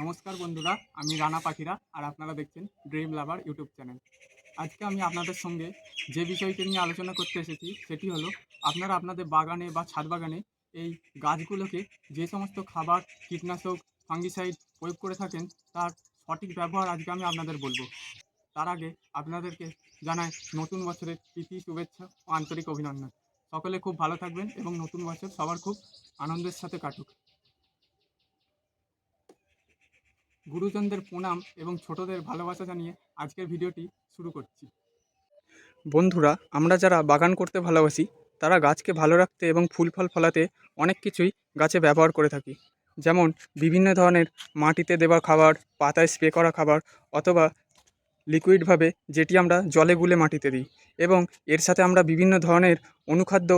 নমস্কার বন্ধুরা, আমি রানা পাখিরা আর আপনারা দেখছেন ড্রিম লাভার ইউটিউব চ্যানেল। আজকে আমি আপনাদের সঙ্গে যে বিষয়টি নিয়ে আলোচনা করতে এসেছি, সেটি হলো আপনারা আপনাদের বাগানে বা ছাদ বাগানে এই গাছগুলোকে যে সমস্ত খাবার, কীটনাশক, ফাঙ্গিসাইড প্রয়োগ করে থাকেন, তার সঠিক ব্যবহার আজকে আমি আপনাদের বলব। তার আগে আপনাদেরকে জানাই নতুন বছরের প্রীতি, শুভেচ্ছা ও আন্তরিক অভিনন্দন। সকলে খুব ভালো থাকবেন এবং নতুন বছর সবার খুব আনন্দের সাথে কাটুক। গুরুজনদের প্রণাম এবং ছোটদের ভালোবাসা জানিয়ে আজকের ভিডিওটি শুরু করছি। বন্ধুরা, আমরা যারা বাগান করতে ভালোবাসি, তারা গাছকে ভালো রাখতে এবং ফুল ফল ফলাতে অনেক কিছুই গাছে ব্যবহার করে থাকি। যেমন বিভিন্ন ধরনের মাটিতে দেওয়া খাবার, পাতায় স্প্রে করা খাবার অথবা লিকুইডভাবে যেটি আমরা জলে গুলে মাটিতে দিই এবং এর সাথে আমরা বিভিন্ন ধরনের অনুখাদ্য,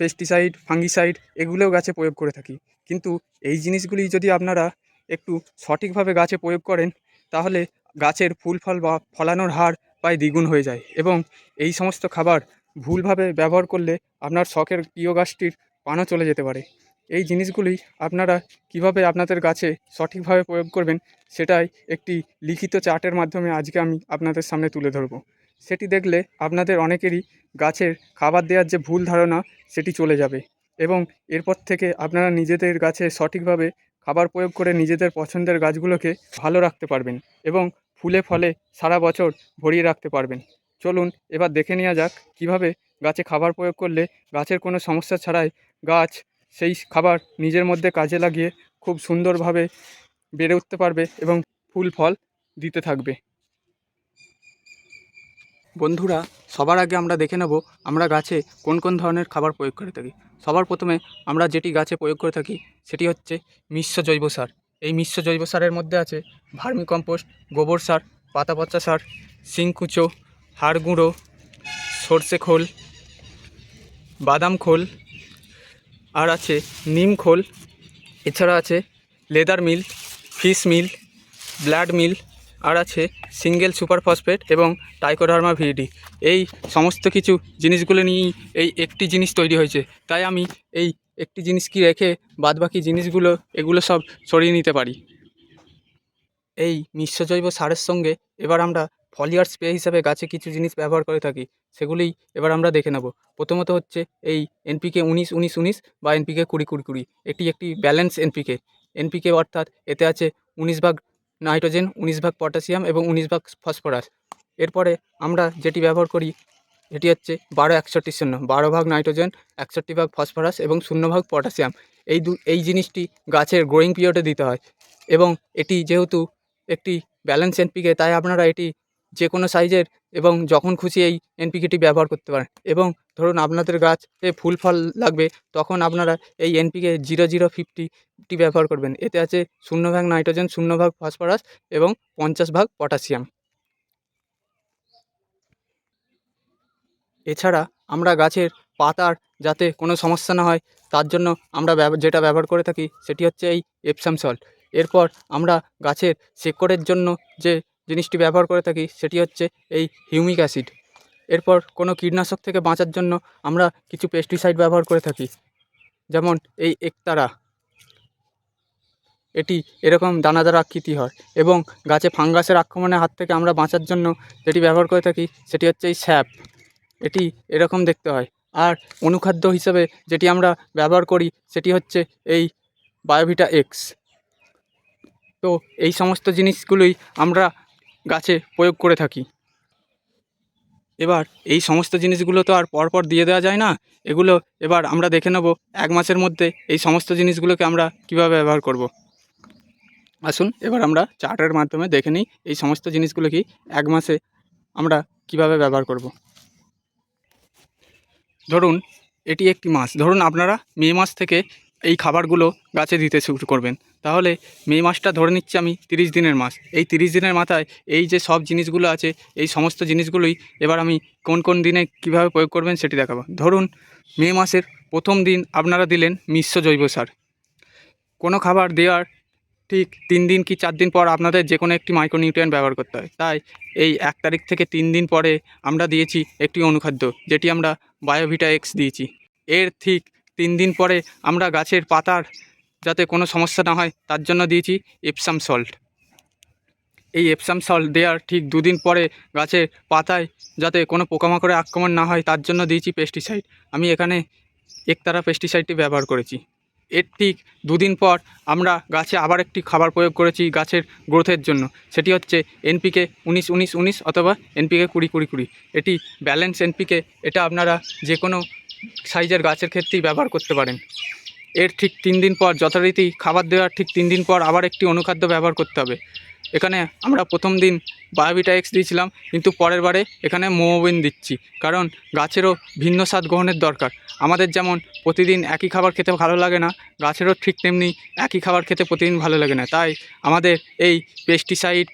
পেস্টিসাইড, ফাঙ্গিসাইড এগুলোও গাছে প্রয়োগ করে থাকি। কিন্তু এই জিনিসগুলি যদি আপনারা একটু সঠিকভাবে গাছে প্রয়োগ করেন, তাহলে গাছের ফুল ফল বা ফলানোর হার প্রায় দ্বিগুণ হয়ে যায়। এবং এই সমস্ত খাবার ভুলভাবে ব্যবহার করলে আপনার শখের প্রিয় গাছটির পানও চলে যেতে পারে। এই জিনিসগুলি আপনারা কীভাবে আপনাদের গাছে সঠিকভাবে প্রয়োগ করবেন, সেটাই একটি লিখিত চার্টের মাধ্যমে আজকে আমি আপনাদের সামনে তুলে ধরব। সেটি দেখলে আপনাদের অনেকেরই গাছের খাবার দেওয়ার যে ভুল ধারণা, সেটি চলে যাবে। এবং এরপর থেকে আপনারা নিজেদের গাছে সঠিকভাবে খাবার প্রয়োগ করে নিজেদের পছন্দের গাছগুলোকে ভালো রাখতে পারবেন এবং ফুলে ফলে সারা বছর ভরিয়ে রাখতে পারবেন। চলুন এবার দেখে নেওয়া যাক কীভাবে গাছে খাবার প্রয়োগ করলে গাছের কোনো সমস্যা ছাড়াই গাছ সেই খাবার নিজের মধ্যে কাজে লাগিয়ে খুব সুন্দরভাবে বেড়ে উঠতে পারবে এবং ফুল ফল দিতে থাকবে। বন্ধুরা, সবার আগে আমরা দেখে নেব আমরা গাছে কোন কোন ধরনের খাবার প্রয়োগ করে থাকি। সবার প্রথমে আমরা যেটি গাছে প্রয়োগ করে থাকি, সেটি হচ্ছে মিশ্র জৈব সার। এই মিশ্র জৈব সারের মধ্যে আছে ভার্মি কম্পোস্ট গোবর সার পাতা পচা সার, শিংকুচো হাড় গুঁড়ো সর্ষে খোল, বাদাম খোল, আর আছে নিম খোল, এছাড়া আছে leather meal, fish meal, blood meal আর আছে সিঙ্গেল সুপার ফসফেট এবং টাইকোডার্মা ভিডি। এই সমস্ত কিছু জিনিসগুলো নিয়েই এই একটি জিনিস তৈরি হয়েছে। তাই আমি এই একটি জিনিসকে রেখে বাদবাকি জিনিসগুলো, এগুলো সব সরিয়ে নিতে পারি। এই মিশ্র জৈব সারের সঙ্গে এবার আমরা ফলিয়ার স্প্রে হিসাবে গাছে কিছু জিনিস ব্যবহার করে থাকি, সেগুলিই এবার আমরা দেখে নেব। প্রথমত হচ্ছে এই এনপিকে উনিশ উনিশ উনিশ বা এনপিকে কুড়ি কুড়ি কুড়ি। এটি একটি ব্যালেন্স এনপিকে। এনপিকে অর্থাৎ এতে আছে উনিশ ভাগ নাইট্রোজেন, উনিশ ভাগ পটাশিয়াম এবং উনিশ ভাগ ফসফরাস। এরপরে আমরা যেটি ব্যবহার করি, এটি হচ্ছে বারো একষট্টি শূন্য। বারো ভাগ নাইট্রোজেন, একষট্টি ভাগ ফসফরাস এবং শূন্য ভাগ পটাশিয়াম। এই দু এই জিনিসটি গাছের গ্রোয়িং পিরিয়ডে দিতে হয়। এবং এটি যেহেতু একটি ব্যালেন্স এনপিকে তাই আপনারা এটি যে কোনো সাইজের এবং যখন খুশি এই এনপিকেটি ব্যবহার করতে পারেন। এবং ধরুন আপনাদের গাছে ফুল ফল লাগবে, তখন আপনারা এই এনপিকে জিরো জিরো ফিফটিটি ব্যবহার করবেন। এতে আছে শূন্য ভাগ নাইট্রোজেন, শূন্য ভাগ ফসফরাস এবং পঞ্চাশ ভাগ পটাশিয়াম। এছাড়া আমরা গাছের পাতার যাতে কোনো সমস্যা না হয়, তার জন্য আমরা যেটা ব্যবহার করে থাকি, সেটি হচ্ছে এই এপসাম এরপর আমরা গাছের শেকড়ের জন্য যে জিনিসটি ব্যবহার করে থাকি সেটি হচ্ছে এই হিউমিক অ্যাসিড। এরপর কোনো কীটনাশক থেকে বাঁচার জন্য আমরা কিছু পেস্টিসাইড ব্যবহার করে থাকি, যেমন এই একতারা। এটি এরকম দানাদার আকৃতি হয় এবং গাছে ফাঙ্গাসের আক্রমণের হাত থেকে আমরা বাঁচার জন্য যেটি ব্যবহার করে থাকি সেটি হচ্ছে এই স্যাপ। এটি এরকম দেখতে হয়। আর অনুখাদ্য হিসেবে যেটি আমরা ব্যবহার করি সেটি হচ্ছে এই বায়োভিটা এক্স। তো এই সমস্ত জিনিসগুলোই আমরা গাছে প্রয়োগ করে থাকি। এবার এই সমস্ত জিনিসগুলো তো আর পরপর দিয়ে দেওয়া যায় না। এগুলো এবার আমরা দেখে নেব এক মাসের মধ্যে এই সমস্ত জিনিসগুলোকে আমরা কীভাবে ব্যবহার করব। আসুন এবার আমরা চার্টের মাধ্যমে দেখে নিই এই সমস্ত জিনিসগুলো কি এক মাসে আমরা কীভাবে ব্যবহার করব। ধরুন, এটি একটি মাস। ধরুন, আপনারা মে মাস থেকে এই খাবারগুলো গাছে দিতে শুরু করবেন। তাহলে মে মাসটা ধরে নিচ্ছি আমি তিরিশ দিনের মাস। এই তিরিশ দিনের মাথায় এই যে সব জিনিসগুলো আছে, এই সমস্ত জিনিসগুলোই এবার আমি কোন কোন দিনে কীভাবে প্রয়োগ করবেন সেটি দেখাবো। ধরুন, মে মাসের প্রথম দিন আপনারা দিলেন মিশ্র জৈব সার। কোনো খাবার দেওয়ার ঠিক তিন দিন কি চার দিন পর আপনাদের যে কোনো একটি মাইক্রোনিউট্রিয়েন্ট ব্যবহার করতে হয়। তাই এই এক তারিখ থেকে তিন দিন পরে আমরা দিয়েছি একটি অনুখাদ্য, যেটি আমরা বায়োভিটা এক্স দিয়েছি। এর ঠিক তিন দিন পরে আমরা গাছের পাতার যাতে কোনো সমস্যা না হয়, তার জন্য দিয়েছি এপসাম সল্ট এই এপসাম সল্ট দেওয়ার ঠিক দুদিন পরে গাছের পাতায় যাতে কোনো পোকামাকড়ের আক্রমণ না হয়, তার জন্য দিয়েছি পেস্টিসাইড আমি এখানে একতারা পেস্টিসাইডটি ব্যবহার করেছি। এর ঠিক দুদিন পর আমরা গাছে আবার একটি খাবার প্রয়োগ করেছি গাছের গ্রোথের জন্য। সেটি হচ্ছে এনপিকে উনিশ উনিশ উনিশ অথবা এনপিকে কুড়ি কুড়ি কুড়ি। এটি ব্যালেন্স এনপিকে এটা আপনারা যে কোনো সাইজের গাছের ক্ষেত্রেই ব্যবহার করতে পারেন। এর ঠিক তিন দিন পর, যথারীতি খাবার দেওয়ার ঠিক তিন দিন পর আবার একটি অনুখাদ্য ব্যবহার করতে হবে। এখানে আমরা প্রথম দিন বায়োভিটা এক্স দিয়েছিলাম, কিন্তু পরের বারে এখানে মোমোবিন দিচ্ছি, কারণ গাছেরও ভিন্ন স্বাদ গ্রহণের দরকার। আমাদের যেমন প্রতিদিন একই খাবার খেতে ভালো লাগে না, গাছেরও ঠিক তেমনি একই খাবার খেতে প্রতিদিন ভালো লাগে না। তাই আমাদের এই পেস্টিসাইড,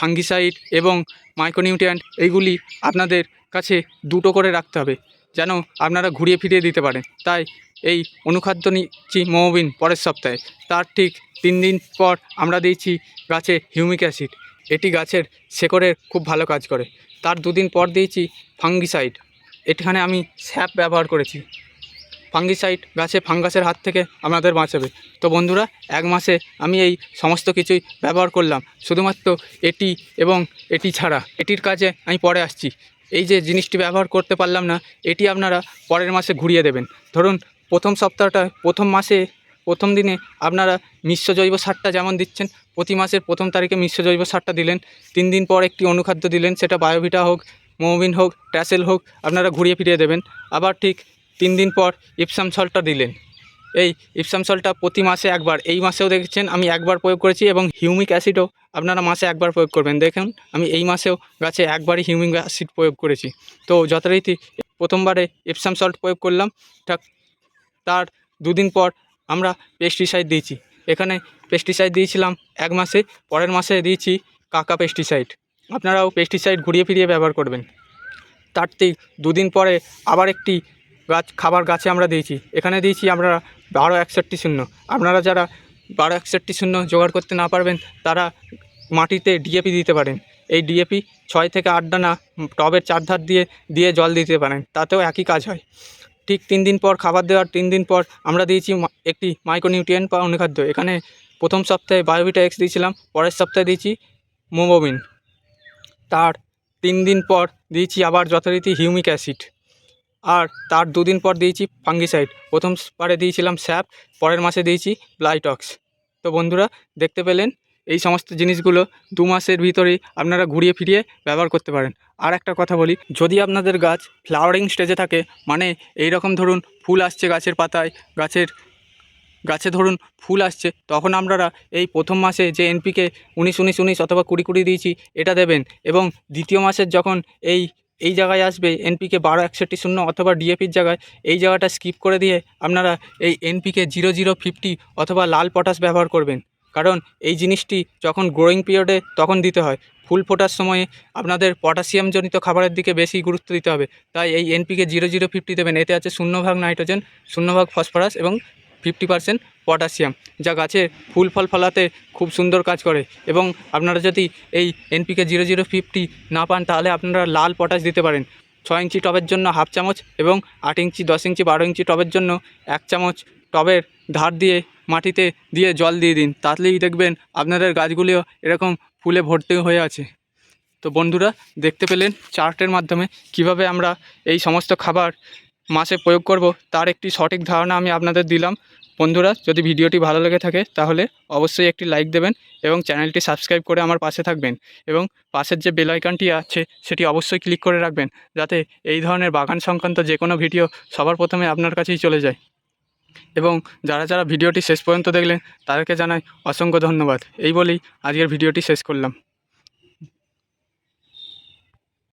ফাঙ্গিসাইড এবং মাইক্রোনিউট্রিয়েন্ট, এইগুলি আপনাদের কাছে দুটো করে রাখতে হবে। যেন আপনারা ঘুরিয়ে ফিরিয়ে দিতে পারেন। তাই এই অনুখাদ্য নিচ্ছি মোমোবিন পরের সপ্তাহে। তার ঠিক তিন দিন পর আমরা দিয়েছি গাছে হিউমিক অ্যাসিড। এটি গাছের শেকড়ের খুব ভালো কাজ করে। তার দুদিন পর দিয়েছি ফাঙ্গিসাইড। এখানে আমি স্যাপ ব্যবহার করেছি। ফাঙ্গিসাইড গাছে ফাঙ্গাসের হাত থেকে আমাদের বাঁচাবে। তো বন্ধুরা, এক মাসে আমি এই সমস্ত কিছুই ব্যবহার করলাম। শুধুমাত্র এটি এবং এটি ছাড়া। এটির কাজে আমি পরে আসছি। এই যে জিনিসটি ব্যবহার করতে পারলাম না, এটি আপনারা পরের মাসে ঘুরিয়ে দেবেন। ধরুন, প্রথম সপ্তাহটা, প্রথম মাসে, প্রথম দিনে আপনারা মিশ্র জৈব সারটা যেমন দিচ্ছেন, প্রতি মাসের প্রথম তারিখে মিশ্র জৈব সারটা দিলেন, তিন দিন পর একটি অনুখাদ্য দিলেন, সেটা বায়োভিটা হোক মোবিন হোক, ট্যাসেল হোক, আপনারা ঘুরিয়ে ফিরিয়ে দেবেন। আবার ঠিক তিন দিন পর ইপসাম সল্টটা দিলেন। এই ইপসাম সল্টটা প্রতি মাসে একবার। এই মাসেও দেখেছেন আমি একবার প্রয়োগ করেছি এবং হিউমিক অ্যাসিডও আপনারা মাসে একবার প্রয়োগ করবেন। দেখুন, আমি এই মাসেও গাছে একবারই হিউমিক অ্যাসিড প্রয়োগ করেছি। তো যথারীতি প্রথমবারে ইপসাম সল্ট প্রয়োগ করলাম। তার দুদিন পর আমরা পেস্টিসাইড দিয়েছি। এখানে পেস্টিসাইড দিয়েছিলাম এক মাসে, পরের মাসে দিয়েছি কাকা পেস্টিসাইড আপনারাও পেস্টিসাইড ঘুরিয়ে ফিরিয়ে ব্যবহার করবেন। তার ঠিক দুদিন পরে আবার একটি গাছ, খাবার গাছে আমরা দিয়েছি। এখানে দিয়েছি আমরা বারো একষট্টি শূন্য। আপনারা যারা বারো একষট্টি শূন্য জোগাড় করতে না পারবেন, তারা মাটিতে ডিএপি দিতে পারেন। এই ডিএপি ছয় থেকে আট দানা টবের চারধার দিয়ে দিয়ে জল দিতে পারেন। তাতেও একই কাজ হয়। ঠিক তিন দিন পর খাবার দেওয়ার তিন দিন পর আমরা দিয়েছি একটি মাইক্রোনিউট্রিয়েন্ট বা অনুখাদ্য। এখানে প্রথম সপ্তাহে বায়োভিটা এক্স দিয়েছিলাম, পরের সপ্তাহে দিয়েছি মোমোবিন। তার তিন দিন পর দিয়েছি আবার যথারীতি হিউমিক অ্যাসিড। আর তার দুদিন পর দিয়েছি ফাঙ্গিসাইড প্রথম বারে দিয়েছিলাম স্যাপ, পরের মাসে দিয়েছি ব্লাইটক্স তো বন্ধুরা, দেখতে পেলেন এই সমস্ত জিনিসগুলো দু মাসের ভিতরেই আপনারা ঘুরিয়ে ফিরিয়ে ব্যবহার করতে পারেন। আর একটা কথা বলি, যদি আপনাদের গাছ ফ্লাওয়ারিং স্টেজে থাকে মানে এই রকম ধরুন ফুল আসছে গাছের পাতায়, গাছের, গাছে ধরুন ফুল আসছে, তখন আপনারা এই প্রথম মাসে যে এনপিকে উনিশ উনিশ উনিশ অথবা কুড়ি কুড়ি দিয়েছি, এটা দেবেন। এবং দ্বিতীয় মাসের যখন এই এই জায়গায় আসবে এনপিকে বারো একষট্টি শূন্য অথবা ডিএপির জায়গায়, এই জায়গাটা স্কিপ করে দিয়ে আপনারা এই এনপিকে জিরো জিরো ফিফটি অথবা লাল পটাশ ব্যবহার করবেন। কারণ এই জিনিসটি যখন গ্রোয়িং পিরিয়ডে তখন দিতে হয়। ফুল ফোটার সময়ে আপনাদের পটাশিয়ামজনিত খাবারের দিকে বেশি গুরুত্ব দিতে হবে। তাই এই এনপিকে জিরো জিরো ফিফটি দেবেন, এতে আছে শূন্য ভাগ নাইট্রোজেন শূন্য ভাগ ফসফরাস এবং ফিফটি পার্সেন্ট পটাশিয়াম, যা গাছের ফুল ফল ফলাতে খুব সুন্দর কাজ করে। এবং আপনারা যদি এই এনপিকে জিরো জিরো ফিফটি না পান, তাহলে আপনারা লাল পটাশ দিতে পারেন। ছয় ইঞ্চি টবের জন্য হাফ চামচ এবং আট ইঞ্চি, দশ ইঞ্চি, বারো ইঞ্চি টবের জন্য এক চামচ টবের ধার দিয়ে মাটিতে দিয়ে জল দিয়ে দিন। তাহলেই দেখবেন আপনাদের গাছগুলিও এরকম ফুলে ভর্তি হয়ে আছে। তো বন্ধুরা, দেখতে পেলেন চার্টের মাধ্যমে কীভাবে আমরা এই সমস্ত খাবার মাসে প্রয়োগ করব, তার একটি সঠিক ধারণা আমি আপনাদের দিলাম। বন্ধুরা, যদি ভিডিওটি ভালো লেগে থাকে, তাহলে অবশ্যই একটি লাইক দেবেন এবং চ্যানেলটি সাবস্ক্রাইব করে আমার পাশে থাকবেন এবং পাশের যে বেল আইকনটি আছে, সেটি অবশ্যই ক্লিক করে রাখবেন, যাতে এই ধরনের বাগান সংক্রান্ত যে কোনো ভিডিও সবার প্রথমে আপনার কাছেই চলে যায়। এবং যারা যারা ভিডিওটি শেষ পর্যন্ত দেখলেন, তাদেরকে জানাই অসংখ্য ধন্যবাদ। এই বলেই আজকের ভিডিওটি শেষ করলাম।